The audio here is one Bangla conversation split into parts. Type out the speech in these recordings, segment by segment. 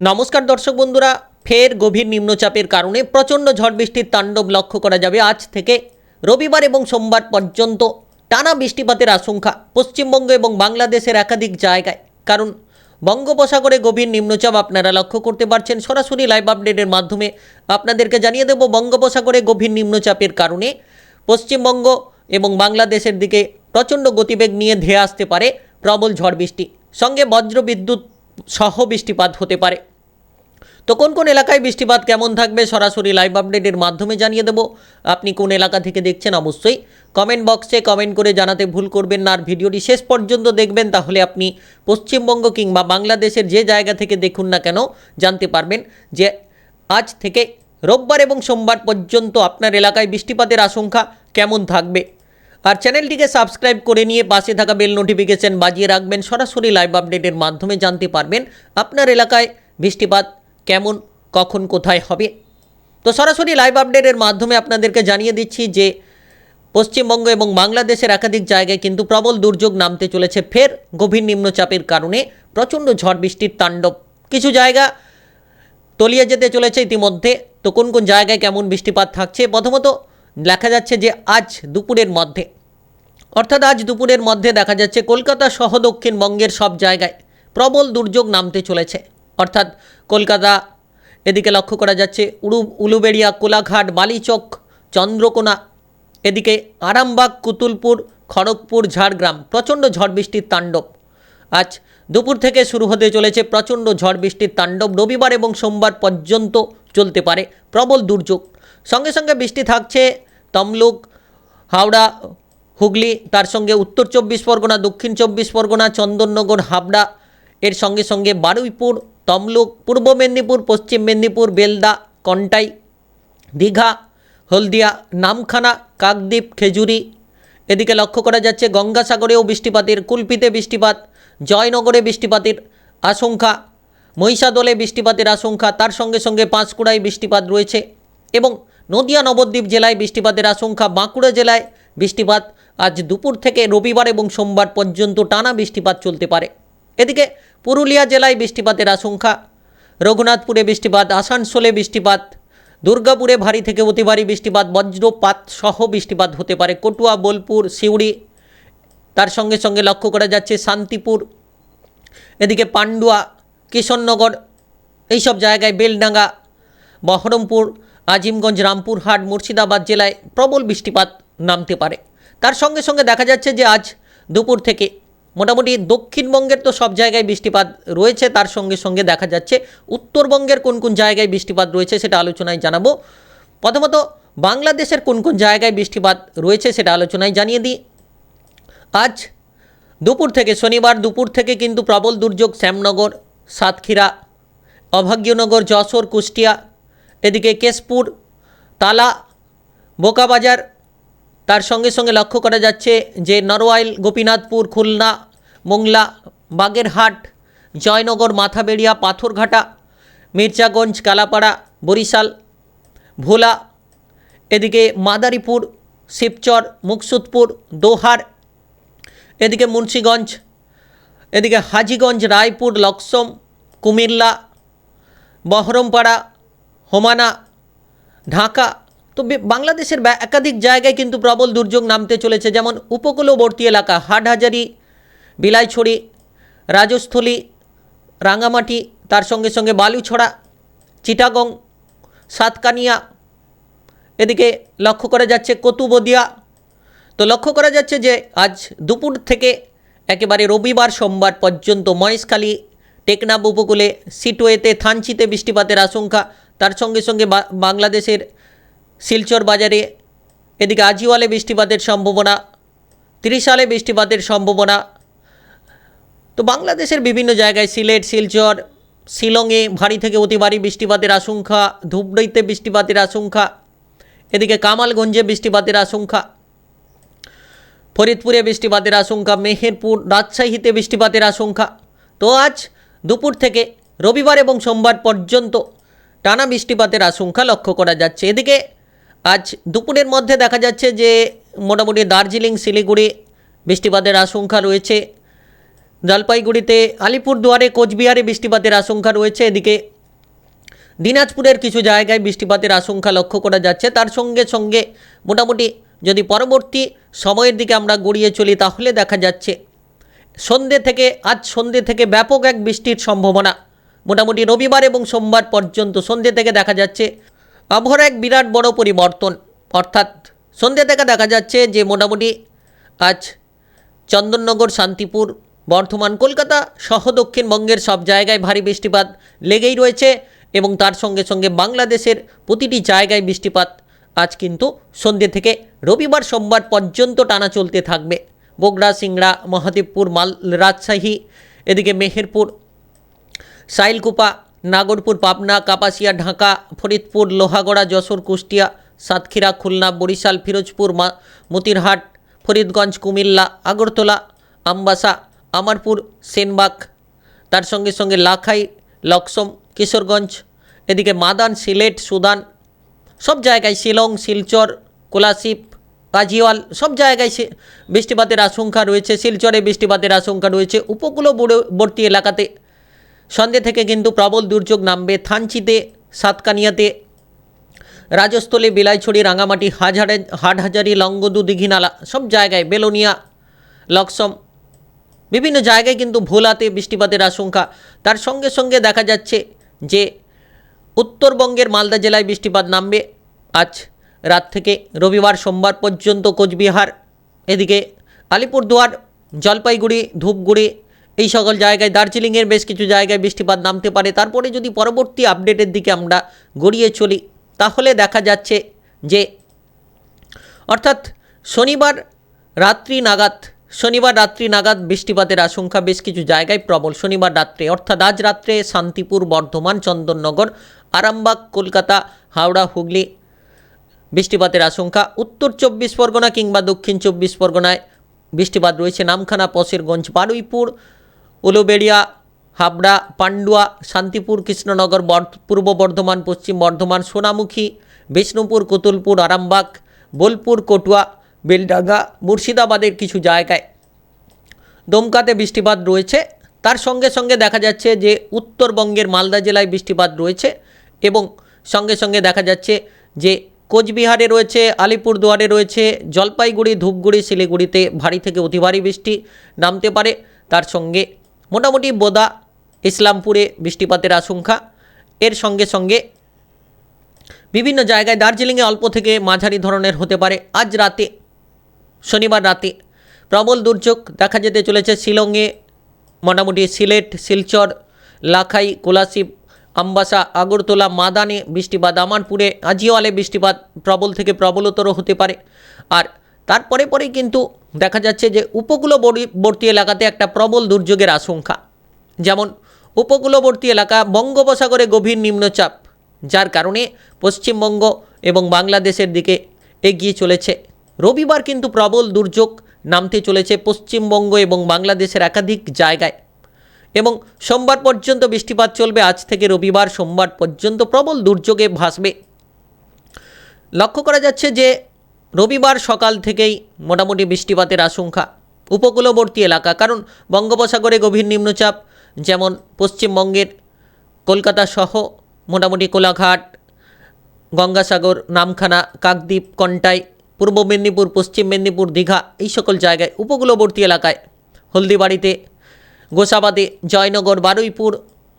নমস্কার দর্শক বন্ধুরা, ফের গভীর নিম্নচাপের কারণে প্রচণ্ড ঝড় বৃষ্টির তাণ্ডব লক্ষ্য করা যাবে আজ থেকে রবিবার এবং সোমবার পর্যন্ত। টানা বৃষ্টিপাতের আশঙ্কা পশ্চিমবঙ্গ এবং বাংলাদেশের একাধিক জায়গায়। কারণ, বঙ্গোপসাগরে গভীর নিম্নচাপ আপনারা লক্ষ্য করতে পারছেন। সরাসরি লাইভ আপডেটের মাধ্যমে আপনাদেরকে জানিয়ে দেব, বঙ্গোপসাগরে গভীর নিম্নচাপের কারণে পশ্চিমবঙ্গ এবং বাংলাদেশের দিকে প্রচণ্ড গতিবেগ নিয়ে ধেয়ে আসতে পারে প্রবল ঝড় বৃষ্টি। সঙ্গে বজ্র বিদ্যুৎ সহ বৃষ্টিপাত হতে পারে। তো কোন কোন এলাকায় বৃষ্টিপাত কেমন থাকবে সরাসরি লাইভ আপডেটের মাধ্যমে জানিয়ে দেব। আপনি কোন এলাকা থেকে দেখছেন অবশ্যই কমেন্ট বক্সে কমেন্ট করে জানাতে ভুল করবেন না। আর ভিডিওটি শেষ পর্যন্ত দেখবেন, তাহলে আপনি পশ্চিমবঙ্গ কিংবা বাংলাদেশের যে জায়গা থেকে দেখুন না কেন জানতে পারবেন যে আজ থেকে রোববার এবং সোমবার পর্যন্ত আপনার এলাকায় বৃষ্টিপাতের আশঙ্কা কেমন থাকবে। আর চ্যানেলটিকে সাবস্ক্রাইব করে নিয়ে পাশে থাকা বেল নোটিফিকেশন বাজিয়ে রাখবেন। সরাসরি লাইভ আপডেটের মাধ্যমে জানতে পারবেন আপনার এলাকায় বৃষ্টিপাত কেমন, কখন, কোথায় হবে। তো সরাসরি লাইভ আপডেটের মাধ্যমে আপনাদেরকে জানিয়ে দিচ্ছি যে পশ্চিমবঙ্গ এবং বাংলাদেশের একাধিক জায়গায় কিন্তু প্রবল দুর্যোগ নামতে চলেছে। ফের গভীর নিম্নচাপের কারণে প্রচণ্ড ঝড় বৃষ্টির তাণ্ডব। কিছু জায়গা তলিয়ে যেতে চলেছে ইতিমধ্যে। তো কোন কোন জায়গায় কেমন বৃষ্টিপাত থাকছে? প্রথমত দেখা যাচ্ছে যে আজ দুপুরের মধ্যে অর্থাৎ আজ দুপুরের মধ্যে দেখা যাচ্ছে কলকাতা সহ দক্ষিণবঙ্গের সব জায়গায় প্রবল দুর্যোগ নামতে চলেছে। অর্থাৎ কলকাতা, এদিকে লক্ষ্য করা যাচ্ছে উড়ু উলুবেড়িয়া, কোলাঘাট, বালিচক, চন্দ্রকোনা, এদিকে আরামবাগ, কুতুলপুর, খড়গপুর, ঝাড়গ্রাম, প্রচণ্ড ঝড় বৃষ্টির তাণ্ডব। আজ দুপুর থেকে শুরু হতে চলেছে প্রচণ্ড ঝড় বৃষ্টির তাণ্ডব। রবিবার এবং সোমবার পর্যন্ত চলতে পারে প্রবল দুর্যোগ। সঙ্গে সঙ্গে বৃষ্টি থাকছে তমলুক, হাওড়া হুগলি, তার সঙ্গে উত্তর চব্বিশ পরগনা, দক্ষিণ চব্বিশ পরগনা, চন্দননগর, হাবড়া, এর সঙ্গে সঙ্গে বারুইপুর, তমলুক, পূর্ব মেদিনীপুর, পশ্চিম মেদিনীপুর, বেলদা, কন্টাই, দীঘা, হলদিয়া, নামখানা, কাকদ্বীপ, খেজুরি। এদিকে লক্ষ্য করা যাচ্ছে গঙ্গাসাগরেও বৃষ্টিপাতের, কুলপিতে বৃষ্টিপাত, জয়নগরে বৃষ্টিপাতের আশঙ্কা, মহিষাদলে বৃষ্টিপাতের আশঙ্কা, তার সঙ্গে সঙ্গে পাঁশকুড়ায় বৃষ্টিপাত রয়েছে এবং নদিয়া নবদ্বীপ জেলায় বৃষ্টিপাতের আশঙ্কা, বাঁকুড়া জেলায় বৃষ্টিপাত আজ দুপুর থেকে রবিবার এবং সোমবার পর্যন্ত টানা বৃষ্টিপাত চলতে পারে। এদিকে পুরুলিয়া জেলায় বৃষ্টিপাতের আশঙ্কা। রঘুনাথপুরে বৃষ্টিপাত, আসানসোলে বৃষ্টিপাত, দুর্গাপুরে ভারী থেকে অতি ভারী বৃষ্টিপাত, বজ্রপাত সহ বৃষ্টিপাত হতে পারে। কটুয়া, বোলপুর, সিউড়ি, তার সঙ্গে সঙ্গে লক্ষ্য করা যাচ্ছে শান্তিপুর, এদিকে পান্ডুয়া, কিশননগর, এইসব জায়গায় বেলডাঙ্গা, বহরমপুর, আজিমগঞ্জ, রামপুরহাট, মুর্শিদাবাদ জেলায় প্রবল বৃষ্টিপাত নামতে পারে। তার সঙ্গে সঙ্গে দেখা যাচ্ছে যে আজ দুপুর থেকে মোটামুটি দক্ষিণবঙ্গের তো সব জায়গায় বৃষ্টিপাত রয়েছে, তার সঙ্গে সঙ্গে দেখা যাচ্ছে উত্তরবঙ্গের কোন কোন জায়গায় বৃষ্টিপাত রয়েছে সেটা আলোচনায় জানাব। প্রথমত বাংলাদেশের কোন কোন জায়গায় বৃষ্টিপাত রয়েছে সেটা আলোচনায় জানিয়ে দিই। আজ দুপুর থেকে, শনিবার দুপুর থেকে কিন্তু প্রবল দুর্যোগ শ্যামনগর, সাতক্ষীরা, অভাগ্যনগর, যশোর, কুষ্টিয়া, এদিকে কেশপুর, তালা, বোকাবাজার তার সঙ্গে সঙ্গে লক্ষ্য করা যাচ্ছে যে নরওয়াইল, গোপীনাথপুর, খুলনা, মোংলা, বাগেরহাট, জয়নগর, মাথাবেড়িয়া, পাথরঘাটা, মির্জাগঞ্জ, কালাপাড়া, বরিশাল, ভোলা, এদিকে মাদারীপুর, শিবচর, মুকসুদপুর, দোহার, এদিকে মুন্সীগঞ্জ, এদিকে হাজিগঞ্জ, রায়পুর, লক্সম, কুমিল্লা, বহরমপাড়া, হোমানা, ঢাকা তো বাংলাদেশের একাধিক জায়গায় কিন্তু প্রবল দুর্যোগ নামতে চলেছে, যেমন উপকূলবর্তী এলাকা হাটহাজারি, বিলাইছড়ি, রাজস্থলী রাঙামাটি তার সঙ্গে সঙ্গে বালুছড়া, চিটাগং, সাতকানিয়া, এদিকে লক্ষ্য করা যাচ্ছে কতুবদিয়া। তো লক্ষ্য করা যাচ্ছে যে আজ দুপুর থেকে একেবারে রবিবার সোমবার পর্যন্ত মহেশখালী, টেকনাফ উপকূলে, সিটওয়েতে, থানচিতে বৃষ্টিপাতের আশঙ্কা। তার সঙ্গে সঙ্গে বাংলাদেশের শিলচর বাজারে। এদিকে আজিওয়ালে বৃষ্টিপাতের সম্ভাবনা, ত্রিশালে বৃষ্টিপাতের সম্ভাবনা। তো বাংলাদেশের বিভিন্ন জায়গায় সিলেট, শিলচর, শিলংয়ে ভারী থেকে অতি ভারী বৃষ্টিপাতের আশঙ্কা, ধুবড়িতে বৃষ্টিপাতের আশঙ্কা, এদিকে কামালগঞ্জে বৃষ্টিপাতের আশঙ্কা, ফরিদপুরে বৃষ্টিপাতের আশঙ্কা, মেহেরপুর, রাজশাহীতে বৃষ্টিপাতের আশঙ্কা। তো আজ দুপুর থেকে রবিবার এবং সোমবার পর্যন্ত টানা বৃষ্টিপাতের আশঙ্কা লক্ষ্য করা যাচ্ছে। এদিকে আজ দুপুরের মধ্যে দেখা যাচ্ছে যে মোটামুটি দার্জিলিং, শিলিগুড়ি বৃষ্টিপাতের আশঙ্কা রয়েছে। জলপাইগুড়িতে আলিপুরদুয়ারে, কোচবিহারে বৃষ্টিপাতের আশঙ্কা রয়েছে। এদিকে দিনাজপুরের কিছু জায়গায় বৃষ্টিপাতের আশঙ্কা লক্ষ্য করা যাচ্ছে। তার সঙ্গে সঙ্গে মোটামুটি যদি পরবর্তী সময়ের দিকে আমরা গড়িয়ে চলি, তাহলে দেখা যাচ্ছে সন্ধ্যে থেকে, আজ সন্ধ্যে থেকে ব্যাপক এক বৃষ্টির সম্ভাবনা। মোটামুটি রবিবার এবং সোমবার পর্যন্ত সন্ধ্যে থেকে দেখা যাচ্ছে আবহাওয়ার এক বিরাট বড় পরিবর্তন। অর্থাৎ সন্ধ্যে থেকে দেখা যাচ্ছে যে মোটামুটি আজ চন্দননগর, শান্তিপুর, বর্ধমান, কলকাতা সহ দক্ষিণবঙ্গের সব জায়গায় ভারী বৃষ্টিপাত লেগেই রয়েছে এবং তার সঙ্গে সঙ্গে বাংলাদেশের প্রতিটি জায়গায় বৃষ্টিপাত আজ কিন্তু সন্ধ্যে থেকে রবিবার সোমবার পর্যন্ত টানা চলতে থাকবে। বগুড়া, সিংড়া, মহাদেবপুর, মাল, রাজশাহী, এদিকে মেহেরপুর, সাইলকুপা নাগরপুর, পাবনা, কাপাসিয়া, ঢাকা, ফরিদপুর, লোহাগড়া, যশোর, কুষ্টিয়া, সাতক্ষীরা, খুলনা, বরিশাল, ফিরোজপুর মতিরহাট, ফরিদগঞ্জ, কুমিল্লা, আগরতলা, আমবাসা, আমারপুর, সেনবাগ, তার সঙ্গে সঙ্গে লাখাই, লক্সম, কিশোরগঞ্জ, এদিকে মাদান, সিলেট, সুদান, সব জায়গায় শিলং, শিলচর, কোলাশিপ, কাজিওয়াল, সব জায়গায় বৃষ্টিপাতের আশঙ্কা রয়েছে, শিলচরে বৃষ্টিপাতের আশঙ্কা রয়েছে, উপকূলবর্তী এলাকাতে সন্ধ্যে থেকে কিন্তু প্রবল দুর্যোগ নামবে থানচিতে, সাতকানিয়াতে। রাজস্থলে বিলাইছড়ি, রাঙামাটি, হাজারে, হাটহাজারি, লঙ্গদু, দীঘিনালা সব জায়গায় বেলোনিয়া, লক্সম। বিভিন্ন জায়গায় কিন্তু ভোলাতে বৃষ্টিপাতের আশঙ্কা। তার সঙ্গে সঙ্গে দেখা যাচ্ছে যে উত্তরবঙ্গের মালদা জেলায় বৃষ্টিপাত নামবে। আজ রাত থেকে রবিবার সোমবার পর্যন্ত কোচবিহার, এদিকে আলিপুরদুয়ার, জলপাইগুড়ি, ধূপগুড়ি এই সকল জায়গায় দার্জিলিংয়ের বেশ কিছু জায়গায় বৃষ্টিপাত নামতে পারে। তারপরে যদি পরবর্তী আপডেটের দিকে আমরা গড়িয়ে চলি, তাহলে দেখা যাচ্ছে যে, অর্থাৎ শনিবার রাত্রি নাগাদ, শনিবার রাত্রি নাগাদ বৃষ্টিপাতের আশঙ্কা বেশ কিছু জায়গায় প্রবল। শনিবার রাত্রে, অর্থাৎ আজ রাত্রে শান্তিপুর, বর্ধমান, চন্দননগর, আরামবাগ, কলকাতা, হাওড়া, হুগলি বৃষ্টিপাতের আশঙ্কা। উত্তর চব্বিশ পরগনা কিংবা দক্ষিণ চব্বিশ পরগনায় বৃষ্টিপাত রয়েছে। নামখানা পশেরগঞ্জ বারুইপুর উলুবেড়িয়া, হাবড়া, পান্ডুয়া, শান্তিপুর, কৃষ্ণনগর পূর্ব বর্ধমান, পশ্চিম বর্ধমান, সোনামুখী, বিষ্ণুপুর, কুতুলপুর, আরামবাগ, বোলপুর, কটুয়া, বেলডাঙ্গা, মুর্শিদাবাদের কিছু জায়গায় দমকাতে বৃষ্টিপাত রয়েছে। তার সঙ্গে সঙ্গে দেখা যাচ্ছে যে উত্তরবঙ্গের মালদা জেলায় বৃষ্টিপাত রয়েছে এবং সঙ্গে সঙ্গে দেখা যাচ্ছে যে কোচবিহারে রয়েছে, আলিপুরদুয়ারে রয়েছে, জলপাইগুড়ি, ধূপগুড়ি, শিলিগুড়িতে ভারী থেকে অতি ভারী বৃষ্টি নামতে পারে। তার সঙ্গে মোটামুটি বোদা, ইসলামপুরে বৃষ্টিপাতের আশঙ্কা। এর সঙ্গে সঙ্গে বিভিন্ন জায়গায় দার্জিলিংয়ে অল্প থেকে মাঝারি ধরনের হতে পারে। আজ রাতে, শনিবার রাতে প্রবল দুর্যোগ দেখা যেতে চলেছে শিলংয়ে। মোটামুটি সিলেট, শিলচর, লাখাই কোলাশিব আমবাসা, আগরতলা, মাদানে বৃষ্টিপাত আমারপুরে আজিওয়ালে বৃষ্টিপাত প্রবল থেকে প্রবলতর হতে পারে। আর তারপরে পরে কিন্তু দেখা যাচ্ছে যে উপকূলবর্তী এলাকাতে একটা প্রবল দুর্যোগের আশঙ্কা। যেমন, উপকূলবর্তী এলাকা বঙ্গোপসাগরে গভীর নিম্নচাপ, যার কারণে পশ্চিমবঙ্গ এবং বাংলাদেশের দিকে এগিয়ে চলেছে। রবিবার কিন্তু প্রবল দুর্যোগ নামতে চলেছে পশ্চিমবঙ্গ এবং বাংলাদেশের একাধিক জায়গায়। এবং সোমবার পর্যন্ত বৃষ্টিপাত চলবে, আজ থেকে রবিবার সোমবার পর্যন্ত প্রবল দুর্যোগে ভাসবে। লক্ষ্য করা যাচ্ছে যে রবিবার সকাল থেকেই মোটামুটি বৃষ্টিপাতের আশঙ্কা উপকূলবর্তী এলাকা, কারণ বঙ্গোপসাগরে গভীর নিম্নচাপ, যেমন পশ্চিমবঙ্গের কলকাতা সহ মোটামুটি কোলাঘাট, গঙ্গাসাগর, নামখানা, কাকদ্বীপ, কন্টাই, পূর্ব মেদিনীপুর, পশ্চিম মেদিনীপুর, দীঘা এই সকল জায়গায় উপকূলবর্তী এলাকায় হলদিবাড়িতে, গোসাবাদে, জয়নগর, বারুইপুর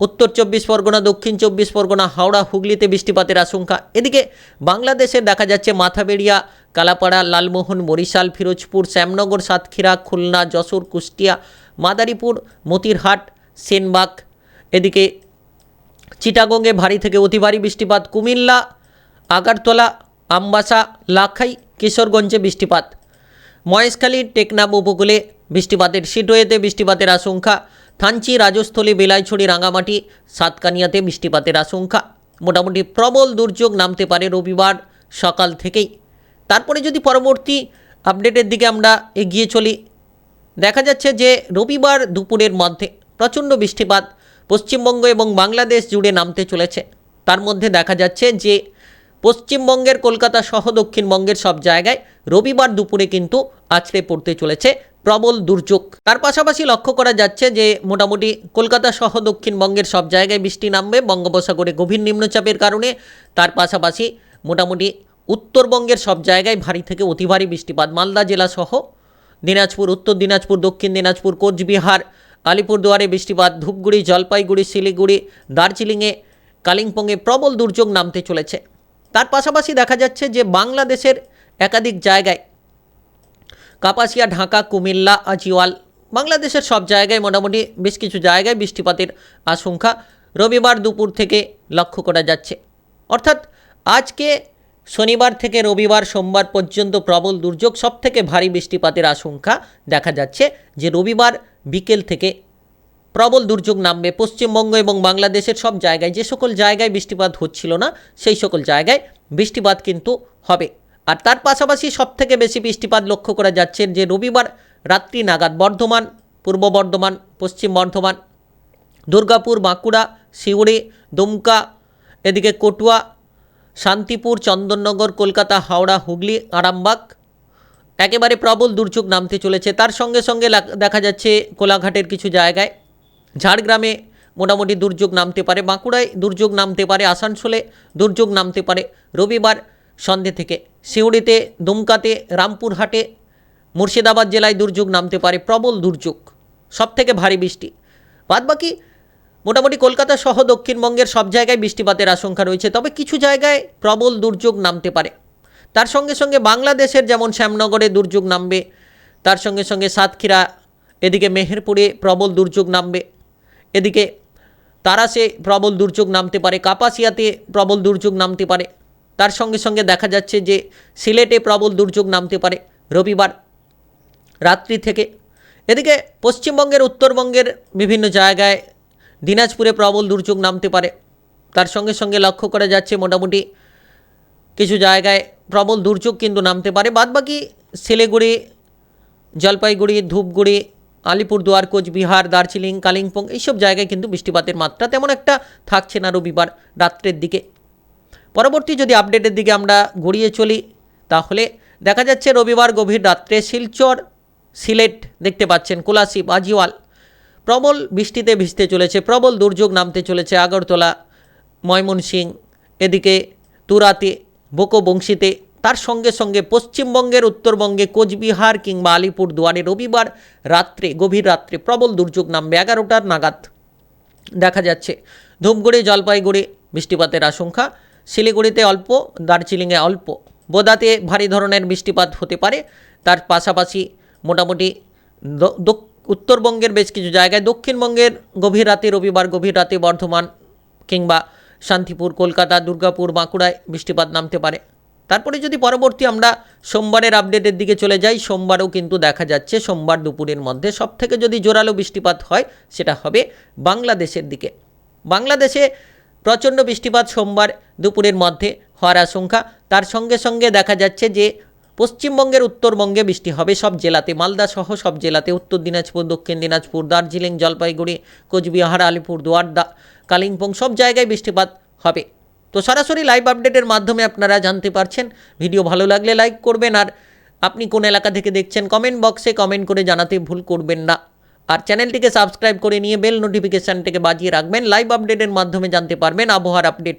উত্তর চব্বিশ পরগনা, দক্ষিণ চব্বিশ পরগনা, হাওড়া, হুগলিতে বৃষ্টিপাতের আশঙ্কা। এদিকে বাংলাদেশে দেখা যাচ্ছে মাথাবেড়িয়া, কালাপাড়া, লালমোহন, বরিশাল, ফিরোজপুর, শ্যামনগর, সাতক্ষীরা, খুলনা, যশোর, কুষ্টিয়া, মাদারীপুর, মতিরহাট, সেনবাগ। এদিকে চিটাগংয়ে ভারী থেকে অতি ভারী বৃষ্টিপাত। কুমিল্লা, আগারতলা, আমবাসা, লাখাই, কিশোরগঞ্জে বৃষ্টিপাত। মহেশখালী, টেকনাম উপকূলে বৃষ্টিপাতের সিটোয়েতে বৃষ্টিপাতের আশঙ্কা। থানচি, রাজস্থলী, বেলাইছড়ি রাঙামাটি সাতকানিয়াতে বৃষ্টিপাতের আশঙ্কা। মোটামুটি প্রবল দুর্যোগ নামতে পারে রবিবার সকাল থেকেই। তারপরে যদি পরবর্তী আপডেটের দিকে আমরা এগিয়ে চলি, দেখা যাচ্ছে যে রবিবার দুপুরের মধ্যে প্রচণ্ড বৃষ্টিপাত পশ্চিমবঙ্গ এবং বাংলাদেশ জুড়ে নামতে চলেছে। তার মধ্যে দেখা যাচ্ছে যে পশ্চিমবঙ্গের কলকাতা সহ দক্ষিণবঙ্গের সব জায়গায় রবিবার দুপুরে কিন্তু আছড়ে পড়তে চলেছে প্রবল দুর্যোগ। তার পাশাপাশি লক্ষ্য করা যাচ্ছে যে মোটামুটি কলকাতা সহ দক্ষিণবঙ্গের সব জায়গায় বৃষ্টি নামবে, বঙ্গোপসাগরে গভীর নিম্নচাপের কারণে। তার পাশাপাশি মোটামুটি উত্তরবঙ্গের সব জায়গায় ভারী থেকে অতি ভারী বৃষ্টিপাত। মালদা জেলা সহ দিনাজপুর, উত্তর দিনাজপুর, দক্ষিণ দিনাজপুর, কোচবিহার, আলিপুরদুয়ারে বৃষ্টিপাত, ধূপগুড়ি, জলপাইগুড়ি, শিলিগুড়ি, দার্জিলিংয়ে, কালিম্পংয়ে প্রবল দুর্যোগ নামতে চলেছে। তার পাশাপাশি দেখা যাচ্ছে যে বাংলাদেশের একাধিক জায়গায় কাপাসিয়া, ঢাকা, কুমিল্লা, আজিওয়াল, বাংলাদেশের সব জায়গায় মোটামুটি বেশ কিছু জায়গায় বৃষ্টিপাতের আশঙ্কা রবিবার দুপুর থেকে লক্ষ্য করা যাচ্ছে। অর্থাৎ আজকে শনিবার থেকে রবিবার সোমবার পর্যন্ত প্রবল দুর্যোগ সব থেকে ভারী বৃষ্টিপাতের আশঙ্কা দেখা যাচ্ছে যে রবিবার বিকেল থেকে প্রবল দুর্যোগ নামবে পশ্চিমবঙ্গ এবং বাংলাদেশের সব জায়গায়। যে সকল জায়গায় বৃষ্টিপাত হচ্ছিল না, সেই সকল জায়গায় বৃষ্টিপাত কিন্তু হবে। আর তার পাশাপাশি সবথেকে বেশি বৃষ্টিপাত লক্ষ্য করা যাচ্ছে যে রবিবার রাত্রি নাগাদ বর্ধমান, পূর্ব বর্ধমান, পশ্চিম বর্ধমান, দুর্গাপুর, বাঁকুড়া, সিউড়ি, দুমকা, এদিকে কটুয়া, শান্তিপুর, চন্দননগর, কলকাতা, হাওড়া, হুগলি, আরামবাগ একেবারে প্রবল দুর্যোগ নামতে চলেছে। তার সঙ্গে সঙ্গে দেখা যাচ্ছে কোলাঘাটের কিছু জায়গায় ঝাড়গ্রামে মোটামুটি দুর্যোগ নামতে পারে, বাঁকুড়ায় দুর্যোগ নামতে পারে, আসানসোলে দুর্যোগ নামতে পারে। রবিবার সন্ধে থেকে সিউড়িতে, দুমকাতে, রামপুরহাটে, মুর্শিদাবাদ জেলায় দুর্যোগ নামতে পারে, প্রবল দুর্যোগ, সবথেকে ভারী বৃষ্টি। বাদবাকি মোটামুটি কলকাতা সহ দক্ষিণবঙ্গের সব জায়গায় বৃষ্টিপাতের আশঙ্কা রয়েছে, তবে কিছু জায়গায় প্রবল দুর্যোগ নামতে পারে। তার সঙ্গে সঙ্গে বাংলাদেশের যেমন শ্যামনগরে দুর্যোগ নামবে, তার সঙ্গে সঙ্গে সাতক্ষীরা, এদিকে মেহেরপুরে প্রবল দুর্যোগ নামবে। এদিকে তারাসে প্রবল দুর্যোগ নামতে পারে, কাপাসিয়াতে প্রবল দুর্যোগ নামতে পারে। তার সঙ্গে সঙ্গে দেখা যাচ্ছে যে সিলেটে প্রবল দুর্যোগ নামতে পারে রবিবার রাত্রি থেকে। এদিকে পশ্চিমবঙ্গের, উত্তরবঙ্গের বিভিন্ন জায়গায় দিনাজপুরে প্রবল দুর্যোগ নামতে পারে। তার সঙ্গে সঙ্গে লক্ষ্য করা যাচ্ছে মোটামুটি কিছু জায়গায় প্রবল দুর্যোগ কিন্তু নামতে পারে। বাদবাকি শিলিগুড়ি, জলপাইগুড়ি, ধূপগুড়ি আলিপুরদুয়ার, কোচবিহার, দার্জিলিং, কালিম্পং এইসব জায়গায় কিন্তু বৃষ্টিপাতের মাত্রা তেমন একটা থাকছে না রবিবার রাত্রের দিকে। পরবর্তী যদি আপডেটের দিকে আমরা গড়িয়ে চলি, তাহলে দেখা যাচ্ছে রবিবার গভীর রাত্রে শিলচর সিলেট দেখতে পাচ্ছেন কোলাশিব আজিওয়াল প্রবল বৃষ্টিতে ভিজতে চলেছে, প্রবল দুর্যোগ নামতে চলেছে আগরতলা ময়মনসিং এদিকে তুরাতে, বোকোবংশীতে তার সঙ্গে সঙ্গে পশ্চিমবঙ্গের, উত্তরবঙ্গে কোচবিহার কিংবা আলিপুর দুয়ারে রবিবার রাত্রে, গভীর রাত্রে প্রবল দুর্যোগ নামবে এগারোটার নাগাদ। দেখা যাচ্ছে, ধূপগুড়ি, জলপাইগুড়ি বৃষ্টিপাতের আশঙ্কা। শিলিগুড়িতে অল্প, দার্জিলিংয়ে অল্প। বোদাতে ভারী ধরনের বৃষ্টিপাত হতে পারে। তার পাশাপাশি মোটামুটি উত্তরবঙ্গের বেশ কিছু জায়গায় দক্ষিণবঙ্গের গভীর রাতে, রবিবার গভীর রাতে বর্ধমান কিংবা শান্তিপুর, কলকাতা, দুর্গাপুর, বাঁকুড়ায় বৃষ্টিপাত নামতে পারে। তারপরে যদি পরবর্তী আমরা সোমবারের আপডেটের দিকে চলে যাই, সোমবারও কিন্তু দেখা যাচ্ছে সোমবার দুপুরের মধ্যে সব থেকে যদি জোরালো বৃষ্টিপাত হয়, সেটা হবে বাংলাদেশের দিকে। বাংলাদেশে প্রচণ্ড বৃষ্টিপাত সোমবার দুপুরের মধ্যে হওয়ার আশঙ্কা। তার সঙ্গে সঙ্গে দেখা যাচ্ছে যে পশ্চিমবঙ্গের উত্তরবঙ্গে বৃষ্টি হবে সব জেলাতে। মালদা সহ সব জেলাতে উত্তর দিনাজপুর, দক্ষিণ দিনাজপুর, দার্জিলিং, জলপাইগুড়ি, কোচবিহার, আলিপুরদুয়ার, দা কালিম্পং সব জায়গায় বৃষ্টিপাত হবে। তো সরাসরি লাইভ আপডেটের মাধ্যমে আপনারা জানতে পারছেন। ভিডিও ভালো লাগলে লাইক করবেন আর আপনি কোন এলাকা থেকে দেখছেন কমেন্ট বক্সে কমেন্ট করে জানাতে ভুল করবেন না। আর চ্যানেলটিকে সাবস্ক্রাইব করে নিয়ে বেল নোটিফিকেশানটিকে বাজিয়ে রাখবেন। লাইভ আপডেটের মাধ্যমে জানতে পারবেন আবহাওয়ার আপডেট